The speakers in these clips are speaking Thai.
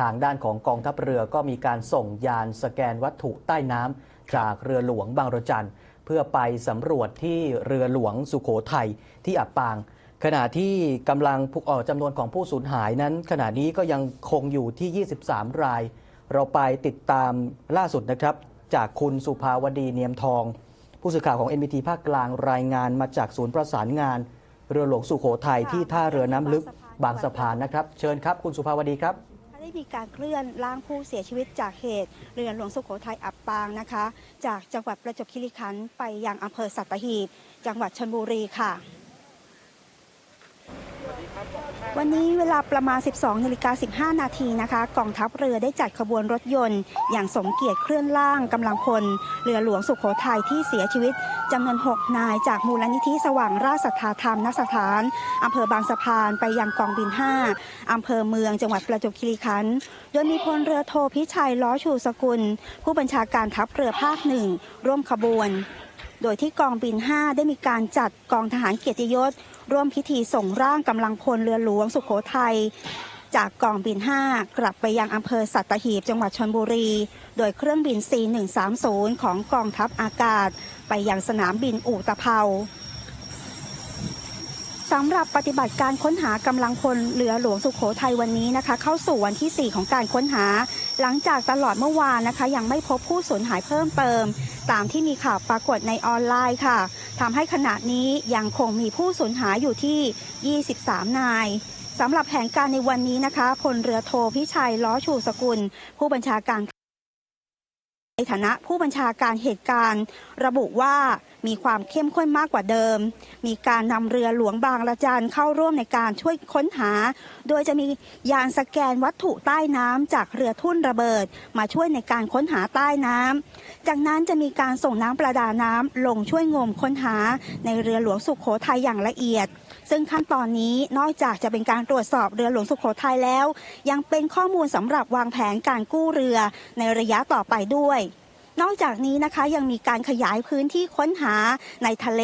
ทางด้านของกองทัพเรือก็มีการส่งยานสแกนวัตถุใต้น้ำจากเรือหลวงบางระจันเพื่อไปสำรวจที่เรือหลวงสุโขทัยที่อับปาง ขณะที่กำลังผู้เอ่อจำนวนของผู้สูญหายนั้น ขณะนี้ก็ยังคงอยู่ที่ 23 ราย เราไปติดตามล่าสุดนะครับ จากคุณสุภาวดีเนียมทอง ผู้สื่อข่าวของ NBT ภาคกลางรายงานมาจากศูนย์ประสานงาน เรือหลวงสุโขทัยที่ท่าเรือน้ำลึกบางสะพานนะครับ เชิญครับ คุณสุภาวดีครับ ได้มีการเคลื่อนร่างผู้เสียชีวิตจากเหตุ เรือหลวงสุโขทัยอับปางนะคะ จากจังหวัดประจวบคีรีขันธ์ไปยังอำเภอสัตหีบ จังหวัดชลบุรีค่ะ วันนี้เวลาประมาณ 12นาฬิกา15 นาทีนะคะ กองทัพเรือได้จัดขบวนรถยนต์ อย่างสมเกียรติเคลื่อนล่างกำลังพล เรือหลวงสุโขทัยที่เสียชีวิตจำนวน 6 นายจากมูลนิธิสว่างราชสัทธาธรรมนสถานอำเภอบางสะพานไปยังกองบิน 5อำเภอเมืองจังหวัดประจวบคีรีขันธ์โดยมีพลเรือโทพิชัยล้อชูสกุล ผู้บัญชาการทัพเรือภาคหนึ่งร่วมขบวน โดยที่กองบิน 5 ได้มีการจัดกองทหารเกียรติยศ ร่วมพิธีส่งร่างกำลังพลเรือหลวงสุโขทัยจากกองบิน 5 กลับไปยังอำเภอสัตหีบจังหวัดชลบุรี โดยเครื่องบิน C130 ของกองทัพอากาศ ไปยังสนามบินอู่ตะเภาสำหรับปฏิบัติการค้นหากำลังพลเรือหลวงสุโขทัยวันนี้นะคะ เข้าสู่วันที่ 4 ของการค้นหา หลังจากตลอดเมื่อวานนะคะ ยังไม่พบผู้สูญหายเพิ่มเติม ตามที่มีข่าวปรากฏในออนไลน์ค่ะทำให้ขณะนี้ยังคงมีผู้สูญหายอยู่ที่ 23 นายสำหรับแผนการในวันนี้นะคะพลเรือโทพิชัยล้อชูสกุล ผู้บัญชาการในฐานะผู้บัญชาการเหตุการณ์ ระบุว่ามีความเข้มข้นมากกว่าเดิม มีการนำเรือหลวงบางระจันเข้าร่วมในการช่วยค้นหา โดยจะมียานสแกนวัตถุใต้น้ำจากเรือทุ่นระเบิด มาช่วยในการค้นหาใต้น้ำ จากนั้นจะมีการส่งน้ำประดาน้ำลงช่วยงมค้นหาในเรือหลวงสุขโขทัยอย่างละเอียด ซึ่งขั้นตอนนี้นอกจากจะเป็นการตรวจสอบเรือหลวงสุขโขทัยแล้ว ยังเป็นข้อมูลสำหรับวางแผนการกู้เรือในระยะต่อไปด้วย นอกจากนี้นะคะยังมีการขยายพื้นที่ค้นหาในทะเล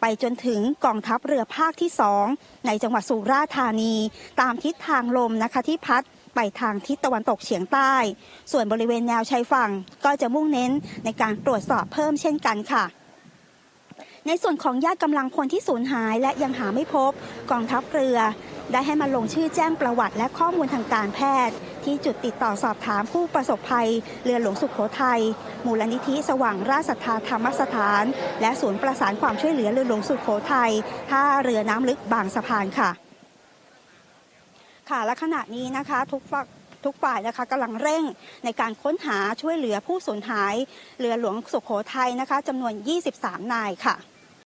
ไปจนถึงกองทัพเรือภาคที่ 2 ในจังหวัดสุราษฎร์ธานี ตามทิศทางลมนะคะที่พัดไปทางทิศตะวันตกเฉียงใต้ ส่วนบริเวณแนวชายฝั่งก็จะมุ่งเน้นในการตรวจสอบเพิ่มเช่นกันค่ะ ในส่วนของญาติกำลังพลที่สูญหายและยังหาไม่พบ กองทัพเรือ ได้ให้มาลงชื่อแจ้งประวัติและข้อมูลทางการแพทย์ ที่จุดติดต่อสอบถามผู้ประสบภัย เรือหลวงสุขโขทัยมูลนิธิสว่างราชสัทธาธรรมสถาน และศูนย์ประสานความช่วยเหลือเรือหลวงสุขโขทัยท่าเรือน้ำลึกบางสะพานค่ะ ค่ะและขณะนี้นะคะทุกฝ่ายทุกฝ่ายนะคะกำลังเร่งในการค้นหาช่วยเหลือผู้สูญหาย เรือหลวงสุขโขทัยนะคะจำนวน 23 นายค่ะ